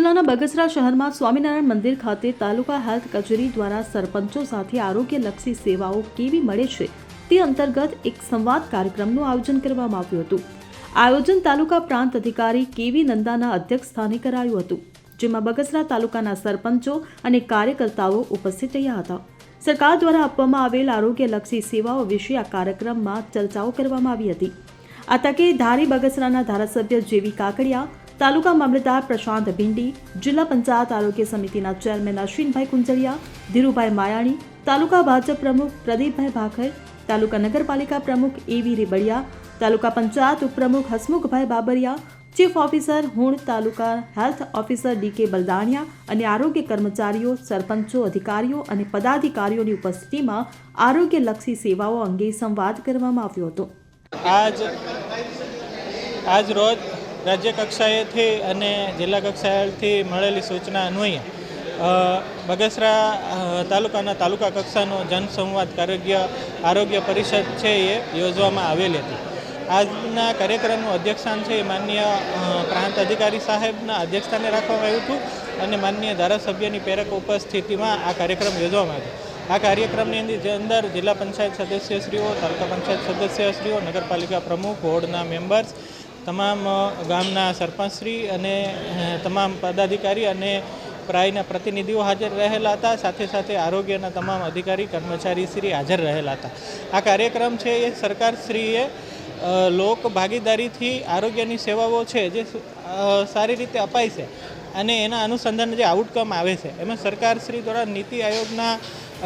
જિલ્લાના બગસરા શહેરમાં સ્વામિનારાયણ મંદિર ખાતે તાલુકા હેલ્થ કચેરી દ્વારા સરપંચો સાથે આરોગ્યલક્ષી સેવાઓ કેવી મળે છે તે અંતર્ગત એક સંવાદ કાર્યક્રમનું આયોજન કરવામાં આવ્યું હતું. આયોજન તાલુકા પ્રાંત અધિકારી કેવી નંદાના અધ્યક્ષ સ્થાને કરાયું હતું, જેમાં બગસરા તાલુકાના સરપંચો અને કાર્યકર્તાઓ ઉપસ્થિત રહ્યા હતા. સરકાર દ્વારા આપવામાં આવેલ આરોગ્યલક્ષી સેવાઓ વિશે આ કાર્યક્રમમાં ચર્ચાઓ કરવામાં આવી હતી. આ તકે ધારી બગસરાના ધારાસભ્ય જેવી કાકડિયા તાલુકા મામલતદાર પ્રશાંત ભિંડી, જિલ્લા પંચાયત આરોગ્ય સમિતિના ચેરમેન અશ્વિનભાઈ કુંજળિયા ધીરુભાઈ માયાણી, તાલુકા ભાજપ પ્રમુખ પ્રદીપભાઈ ભાખર, તાલુકા નગરપાલિકા પ્રમુખ એવી રેબડિયા, તાલુકા પંચાયત ઉપપ્રમુખ Hasmukhbhai Babariya, chief officer Hun taluka health officer DK Baldaniya અને આરોગ્ય કર્મચારીઓ, સરપંચો, અધિકારીઓ અને પદાધિકારીઓની ઉપસ્થિતિમાં આરોગ્યલક્ષી સેવાઓ અંગે સંવાદ કરવામાં આવ્યો હતો. આજ રોજ રાજ્ય કક્ષાએથી અને જિલ્લા કક્ષાએથી મળેલી સૂચના અન્વયે બગસરા તાલુકાના તાલુકા કક્ષાનો જનસંવાદ આરોગ્ય આરોગ્ય પરિષદ છે એ યોજવામાં આવેલી હતી. આજના કાર્યક્રમનું અધ્યક્ષસ્થાન છે એ માનનીય પ્રાંત અધિકારી સાહેબના અધ્યક્ષસ્થાને રાખવામાં આવ્યું હતું અને માનનીય ધારાસભ્યની પ્રેરક ઉપસ્થિતિમાં આ કાર્યક્રમ યોજવામાં આવ્યો. આ કાર્યક્રમની અંદર જિલ્લા પંચાયત સદસ્યશ્રીઓ, તાલુકા પંચાયત સદસ્યશ્રીઓ, નગરપાલિકા પ્રમુખ, વોર્ડના મેમ્બર્સ તમામ ગામના સરપંચશ્રી અને તમામ પદાધિકારી અને પ્રાયના પ્રતિનિધિઓ હાજર રહેલા હતા. સાથે સાથે આરોગ્યના તમામ અધિકારી કર્મચારીશ્રી હાજર રહેલા હતા. આ કાર્યક્રમ છે એ સરકારશ્રીએ લોક ભાગીદારીથી આરોગ્યની સેવાઓ છે જે સારી રીતે અપાય છે અને એના અનુસંધાન જે આઉટકમ આવે છે. એમાં સરકારશ્રી દ્વારા નીતિ આયોગના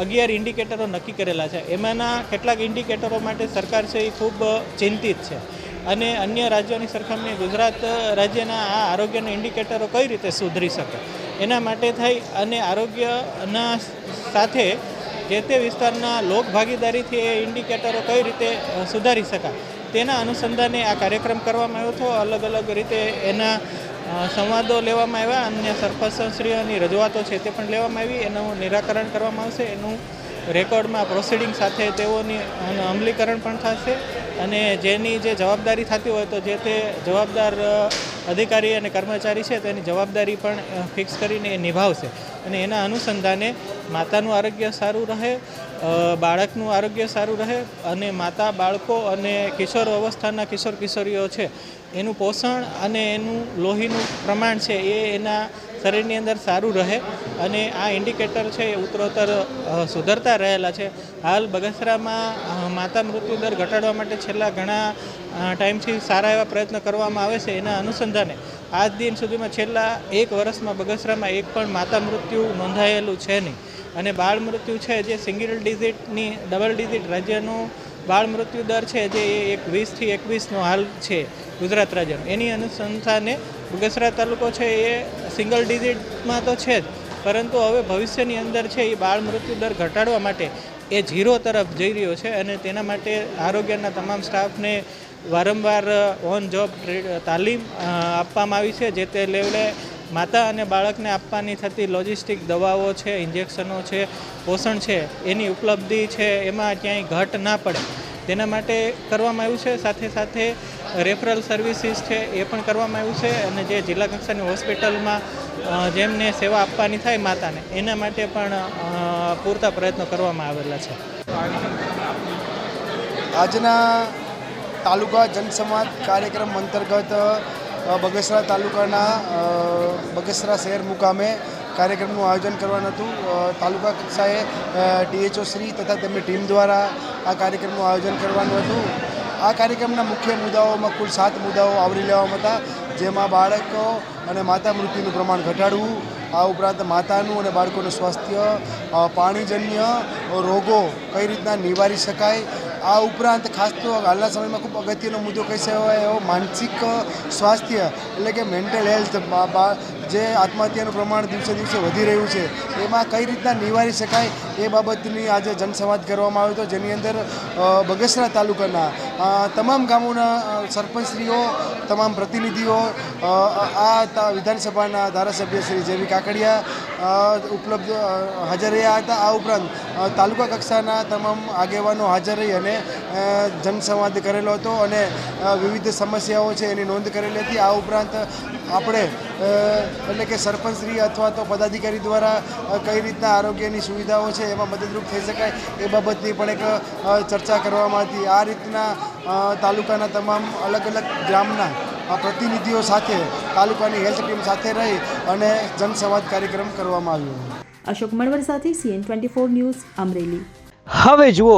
અગિયાર ઇન્ડિકેટરો નક્કી કરેલા છે. એમાંના કેટલાક ઇન્ડિકેટરો માટે સરકાર છે એ ખૂબ ચિંતિત છે. અને અન્ય રાજ્યોની સરખામણીએ ગુજરાત રાજ્યના આ આરોગ્યના ઇન્ડિકેટરો કઈ રીતે સુધરી શકે? એના માટે થઈ અને આરોગ્યના સાથે જે તે વિસ્તારના લોકભાગીદારીથી એ ઇન્ડિકેટરો કઈ રીતે સુધારી શકાય તેના અનુસંધાને આ કાર્યક્રમ કરવામાં આવ્યો હતો. અલગ અલગ રીતે એના સંવાદો લેવામાં આવ્યા. અન્ય સરપંચશ્રીઓની રજૂઆતો છે તે પણ લેવામાં આવી. એનું નિરાકરણ કરવામાં આવશે. એનું રેકોર્ડમાં પ્રોસિડિંગ સાથે તેઓની અમલીકરણ પણ થશે. અને જેની જે જવાબદારી થતી હોય તો જે તે જવાબદાર અધિકારી અને કર્મચારી છે તેની જવાબદારી પણ ફિક્સ કરીને એ નિભાવશે. અને એના અનુસંધાને માતાનું આરોગ્ય સારું રહે બાળકનું આરોગ્ય સારું રહે અને માતા, બાળકો અને કિશોર અવસ્થાના કિશોર કિશોરીઓ છે, એનું પોષણ અને એનું લોહીનું પ્રમાણ છે એ એના શરીરની અંદર સારું રહે અને આ ઇન્ડિકેટર છે એ ઉત્તરોત્તર સુધરતા રહેલા છે. હાલ બગસરામાં માતા મૃત્યુ દર ઘટાડવા માટે છેલ્લા ઘણા ટાઈમથી સારા એવા પ્રયત્ન કરવામાં આવે છે એના અનુસંધાને આજ દિન સુધીમાં છેલ્લા એક વર્ષમાં બગસરામાં એક પણ માતા મૃત્યુ નોંધાયેલું છે નહીં. અને બાળ મૃત્યુ છે જે સિંગલ ડિઝિટની ડબલ ડિઝિટ રાજ્યનો બાળ મૃત્યુ દર છે જે એક વીસથી એકવીસનો હાલ છે ગુજરાત રાજ્યનો. એની અનુસંધાને બગસરા તાલુકો છે એ સિંગલ ડિઝિટમાં તો છે જ, પરંતુ હવે ભવિષ્યની અંદર છે એ બાળ મૃત્યુ દર ઘટાડવા માટે એ ઝીરો તરફ જઈ રહ્યો છે અને તેના માટે આરોગ્યના તમામ સ્ટાફને વારંવાર ઓન જોબ તાલીમ આપવામાં આવી છે, જે તે લેવલે માતા અને બાળકને આપવાની થતી લોજિસ્ટિક દવાઓ છે, ઇન્જેક્શનો છે, પોષણ છે, એની ઉપલબ્ધિ છે, એમાં ક્યાંય ઘટ ના પડે. તેના માટે કરવામાં આવ્યું છે, સાથે સાથે રેફરલ સર્વિસીસ છે, એ પણ કરવામાં આવ્યું છે અને જે જિલ્લા કક્ષાની હોસ્પિટલમાં જેમને સેવા આપવાની થાય માતાને, એના માટે પણ પૂરતા પ્રયત્નો કરવામાં આવેલા છે. આજના તાલુકા જનસંવાદ કાર્યક્રમ અંતર્ગત બગસરા તાલુકાના બગસરા શહેર મુકામે કાર્યક્રમનું આયોજન કરવાનું હતું. તાલુકા કક્ષાએ ડીએચઓ શ્રી તથા તેમની ટીમ દ્વારા આ કાર્યક્રમનું આયોજન કરવાનું હતું. આ કાર્યક્રમના મુખ્ય મુદ્દાઓમાં કુલ સાત મુદ્દાઓ આવરી લેવામાં હતા, જેમાં બાળકો અને માતા મૃત્યુનું પ્રમાણ ઘટાડવું, આ ઉપરાંત માતાનું અને બાળકોનું સ્વાસ્થ્ય પાણીજન્ય રોગો કઈ રીતના નિવારી શકાય આ ઉપરાંત ખાસ તો હાલના સમયમાં ખૂબ અગત્યનો મુદ્દો કહી શકાય એવો માનસિક સ્વાસ્થ્ય એટલે કે મેન્ટલ હેલ્થ જે આત્મહત્યાનું પ્રમાણ દિવસે દિવસે વધી રહ્યું છે, એમાં કઈ રીતના નિવારી શકાય એ બાબતની આજે જનસંવાદ કરવામાં આવ્યો હતો. જેની અંદર બગસરા તાલુકાના તમામ ગામોના સરપંચશ્રીઓ, તમામ પ્રતિનિધિઓ આ વિધાનસભાના ધારાસભ્ય શ્રી જેવી કાકડિયા ઉપલબ્ધ હાજર રહ્યા હતા. આ ઉપરાંત તાલુકા કક્ષાના તમામ આગેવાનો હાજર રહી અને જનસંવાદ કરેલો હતો અને વિવિધ સમસ્યાઓ છે એની નોંધ કરેલી હતી. આ ઉપરાંત આપણે એટલે કે સરપંચશ્રી અથવા તો પદાધિકારી દ્વારા કઈ રીતના આરોગ્યની સુવિધાઓ છે એમાં મદદરૂપ થઈ શકાય એ બાબતની પણ એક ચર્ચા કરવામાં હતી. આ રીતના તાલુકાના તમામ અલગ અલગ ગ્રામના પ્રતિનિધિઓ સાથે તાલુકાની હેલ્થ ટીમ સાથે રહી અને જનસંવાદ કાર્યક્રમ કરવામાં આવ્યો. અશોક મળવર સાથે CN twenty four news Amreli. હવે જુઓ